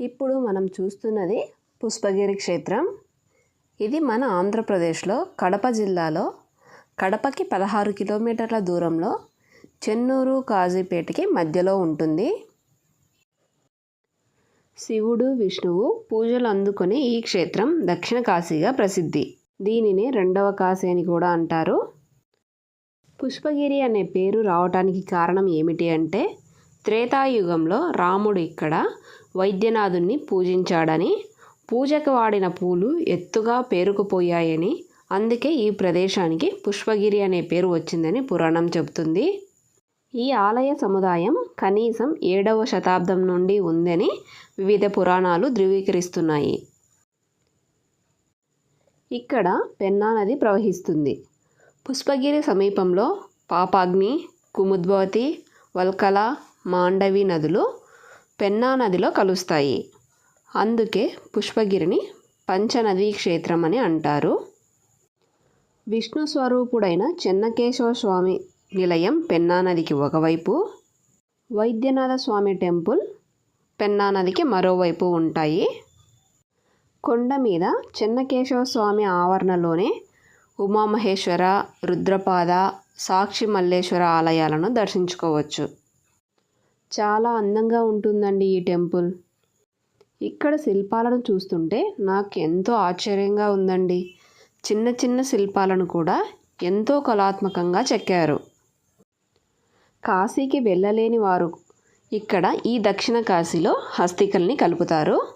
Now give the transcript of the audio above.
ఇప్పుడు మనం చూస్తున్నది పుష్పగిరి క్షేత్రం. ఇది మన ఆంధ్రప్రదేశ్లో కడప జిల్లాలో కడపకి పదహారు కిలోమీటర్ల దూరంలో చెన్నూరు కాజీపేటకి మధ్యలో ఉంటుంది. శివుడు విష్ణువు పూజలు అందుకునే ఈ క్షేత్రం దక్షిణ కాశీగా ప్రసిద్ధి. దీనిని రెండవ కాశీ అని కూడా అంటారు. పుష్పగిరి అనే పేరు రావటానికి కారణం ఏమిటి అంటే త్రేతాయుగంలో రాముడు ఇక్కడ వైద్యనాథుణ్ణి పూజించాడని. పూజకు వాడిన పూలు ఎత్తుగా పేరుకుపోయాయని. అందుకే ఈ ప్రదేశానికి పుష్పగిరి అనే పేరు వచ్చిందని పురాణం చెబుతుంది. ఈ ఆలయ సముదాయం కనీసం ఏడవ శతాబ్దం నుండి ఉందని వివిధ పురాణాలు ధృవీకరిస్తున్నాయి. ఇక్కడ పెన్నా నది ప్రవహిస్తుంది. పుష్పగిరి సమీపంలో పాపాగ్ని కుముద్వతి వల్కల మాండవి నదులు పెన్నా నదిలో కలుస్తాయి. అందుకే పుష్పగిరిని పంచనదీ క్షేత్రం అని అంటారు. విష్ణు స్వరూపుడైన చెన్నకేశవ స్వామి నిలయం పెన్నా నదికి ఒకవైపు వైద్యనాథ స్వామి టెంపుల్ పెన్నా నదికి మరోవైపు ఉంటాయి. కొండ మీద చెన్నకేశవ స్వామి ఆవరణలోనే ఉమామహేశ్వర రుద్రపాద సాక్షి మల్లేశ్వర ఆలయాలను దర్శించుకోవచ్చు. చాలా అందంగా ఉంటుందండి ఈ టెంపుల్. ఇక్కడ శిల్పాలను చూస్తుంటే నాకు ఎంతో ఆశ్చర్యంగా ఉందండి. చిన్న చిన్న శిల్పాలను కూడా ఎంతో కళాత్మకంగా చెక్కారు. కాశీకి వెళ్ళలేని వారు ఇక్కడ ఈ దక్షిణ కాశీలో హస్తికల్ని కలుపుతారు.